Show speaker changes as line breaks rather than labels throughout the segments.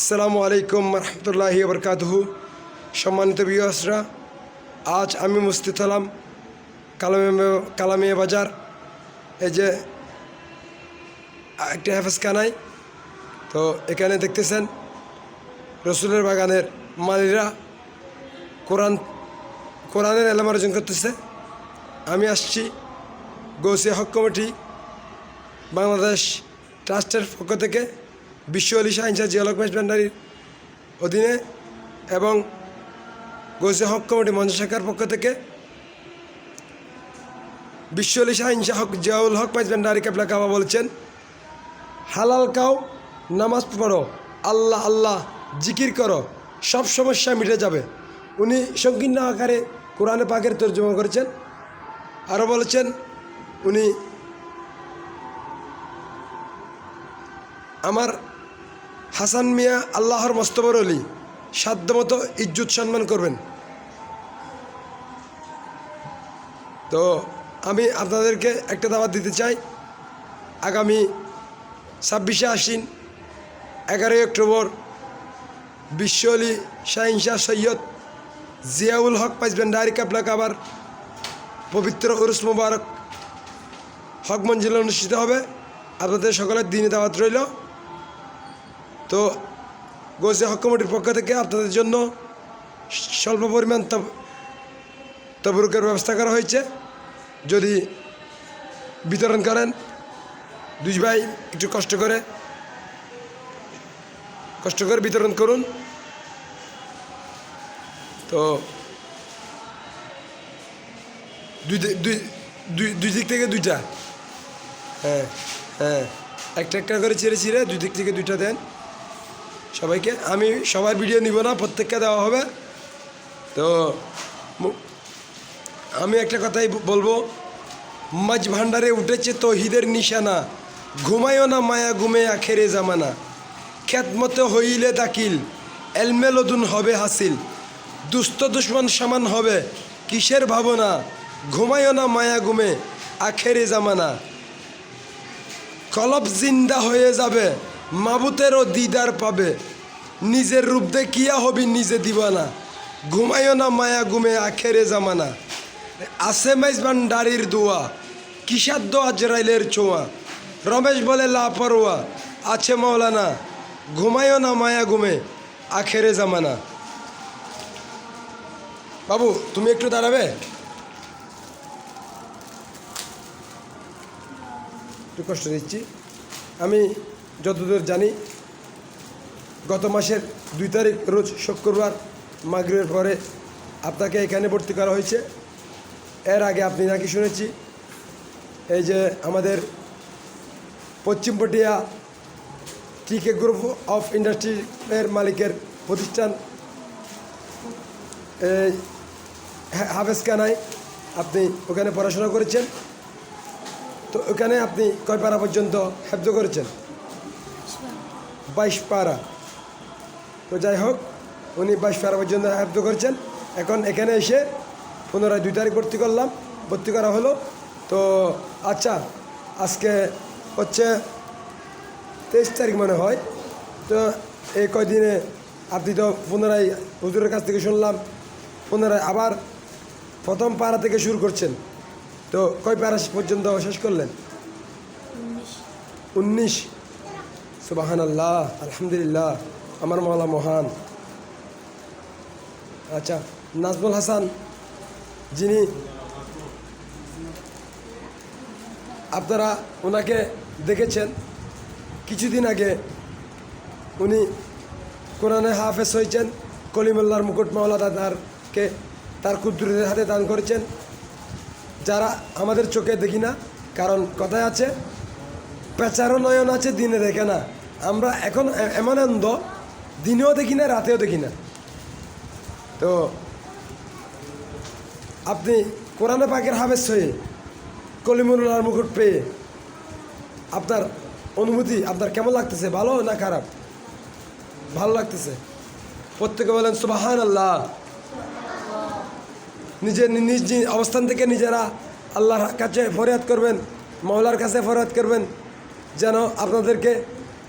আসসালামু আলাইকুম রহমতুল্লাহি বরকাতহু সম্মানিত বিহাসরা আজ আমি মুস্তিদ হলাম কালামে কালামিয়া বাজার। এই যে একটি হাফেজখানায়। তো এখানে দেখতেছেন রসুলের বাগানের মালিরা কোরআন কোরআনের এলাম অর্জন করতেছে। আমি আসছি গৌসিয়া হক কমিটি বাংলাদেশ ট্রাস্টের পক্ষ থেকে। বিশ্ব আলী শাহিনশাহ জিয়ালক মেশ ভান্ডারির অধীনে এবং গৌসিয়া হক কমিটি মঞ্চ শাখার পক্ষ থেকে বিশ্ব আলী শাহিনশাহ হক জিয়াউল হক মেশ ভান্ডারি কেবলা কাবা বলছেন, হালাল কাও নামাজ পড়ো, আল্লাহ আল্লাহ, জিকির করো, সব সমস্যা মিটে যাবে। উনি সংকীর্ণ আকারে কোরআনে পাকের তর্জমা করেছেন। আরও বলেছেন, উনি আমার হাসান মিয়া আল্লাহর মস্তবর অলি সাধ্যমতো ইজ্জত সম্মান করবেন। তো আমি আপনাদেরকে একটা দাওয়াত দিতে চাই। আগামী ছাব্বিশে আশ্বিন, এগারোই অক্টোবর, বিশ্ব অলি শাহিনশা সৈয়দ জিয়াউল হক পাইজবেন ডায়েরি কাবলা কাবার পবিত্র উরুস মুবারক হক মঞ্জিল অনুষ্ঠিত হবে। আপনাদের সকলের দিনে দাওয়াত রইল। তো গোসে হক কমিটির পক্ষ থেকে আপনাদের জন্য স্বল্প পরিমাণ তব- তবরুকের ব্যবস্থা করা হয়েছে। যদি বিতরণ করেন, দুই ভাই একটু কষ্ট করে কষ্ট করে বিতরণ করুন। তো দুই দুই দুই দিক থেকে দুইটা। হ্যাঁ হ্যাঁ একটা একটা করে ছিঁড়ে ছিঁড়ে দুই দিক থেকে দুইটা দেন। সবাইকে। আমি সবার ভিডিও নিব না, প্রত্যেককে দেওয়া হবে। তো আমি একটা কথাই বলব, মাঝ ভাণ্ডারে উঠেছে তহিদের নিশানা। ঘুমায়ও না মায়া ঘুমে আখেরে জামানা। খ্যাতমতে হইলে দাকিল এলমেলদুন হবে হাসিল। দুস্থ দুশ্মন সমান হবে, কিসের ভাবনা? ঘুমায়ও না মায়া ঘুমে আখেরে জামানা। কলব জিন্দা হয়ে যাবে মাবুতেরও দিদার পাবে। নিজের রূপ দেখিয়া হবি নিজে দিবানা। ঘুমাইও না মায়া ঘুমে আখেরে জামানা। আসে মাইজ ভান্ডারির দোয়া, কিসাদ্দ আজরাইলের ছোঁয়া। রমেশ বলে, লাপরোয়া, আছে মৌলানা ঘুমাইও না মায়া ঘুমে আখেরে জামানা। বাবু, তুমি একটু দাঁড়াবে? একটু কষ্ট দিচ্ছি। আমি যতদূর জানি, গত মাসের দুই তারিখ, রোজ শুক্রবার মাগরিবের পরে আপনাকে এখানে ভর্তি করা হয়েছে। এর আগে আপনি নাকি শুনেছি, এই যে আমাদের পশ্চিম পটিয়া টিকে গ্রুপ অফ ইন্ডাস্ট্রির মালিকের প্রতিষ্ঠান, এই হা- হাফেজ কানায় আপনি ওখানে পড়াশোনা করেছেন। তো ওখানে আপনি কয় পারা পর্যন্ত হেফজ করেছেন? বাইশ পারা। তো যাই হোক উনি বাইশ পারা পর্যন্ত হেফজ করছেন। এখন এখানে এসে পুনরায় দুই তারিখ ভর্তি করলাম। ভর্তি করা হলো। তো আচ্ছা আজকে হচ্ছে তেইশ তারিখ মনে হয়। তো এই কয়দিনে আপনি তো পুনরায় হুজুরের কাছ থেকে শুনলাম পুনরায় আবার প্রথম পাড়া থেকে শুরু করছেন। তো কয় পারা পর্যন্ত শেষ করলেন? উনিশ। সুবাহান আল্লাহ আলহামদুলিল্লাহ, আমার মহলা মহান। আচ্ছা নাজমুল হাসান যিনি আপনারা ওনাকে দেখেছেন, কিছুদিন আগে উনি কোরআনে হাফেজ হয়েছেন, কলিমুল্লাহর মুকুট মাওলা দাদারকে তার কুদ্দুরের হাতে দান করেছেন। যারা আমাদের চোখে দেখি না, কারণ কথায় আছে, পেঁচারও নয়ন আছে, দিনে দেখে না। আমরা এখন এমন অন্ধ দিনেও দেখি না, রাতেও দেখি না। তো আপনি কোরআনে পাকের হাবেস হয়ে কলিমুল্লাহর মুকুট পেয়ে আপনার অনুভূতি আপনার কেমন লাগতেছে, ভালো না খারাপ? ভালো লাগতেছে। প্রত্যেকে বলেন সুবাহান আল্লাহ নিজের নিজ নিজ অবস্থান থেকে নিজেরা আল্লাহর কাছে ফরিয়াদ করবেন, মহলার কাছে ফরিয়াদ করবেন, যেন আপনাদেরকে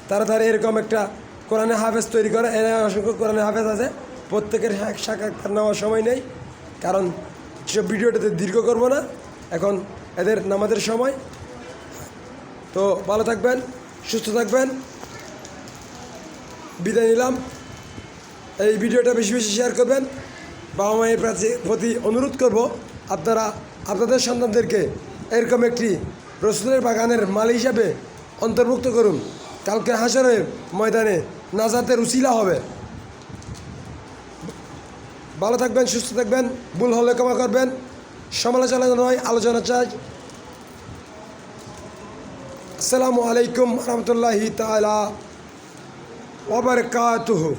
তাড়াতাড়ি এরকম একটা কোরআনে হাফেজ তৈরি করে, এর অসংখ্য কোরআনে হাফেজ আছে। প্রত্যেকের সাক্ষাৎকার নেওয়ার সময় নেই, কারণ সব ভিডিওটাতে দীর্ঘ করব না। এখন এদের নামাজের সময়। তো ভালো থাকবেন, সুস্থ থাকবেন। বিদায় নিলাম। এই ভিডিওটা বেশি বেশি শেয়ার করবেন। বাবা মায়ের প্রতি অনুরোধ করব, আপনারা আপনাদের সন্তানদেরকে এরকম একটি রসুলের বাগানের মালি হিসাবে অন্তর্ভুক্ত করুন। কালকে হাসরের ময়দানে নাজাতের উচিলা হবে। ভালো থাকবেন, সুস্থ থাকবেন, ভুল হলে ক্ষমা করবেন। সমালোচনা নয় আলোচনা চাই। আসসালামু আলাইকুম রহমতুল্লাহি তালা ওবরকাতুহু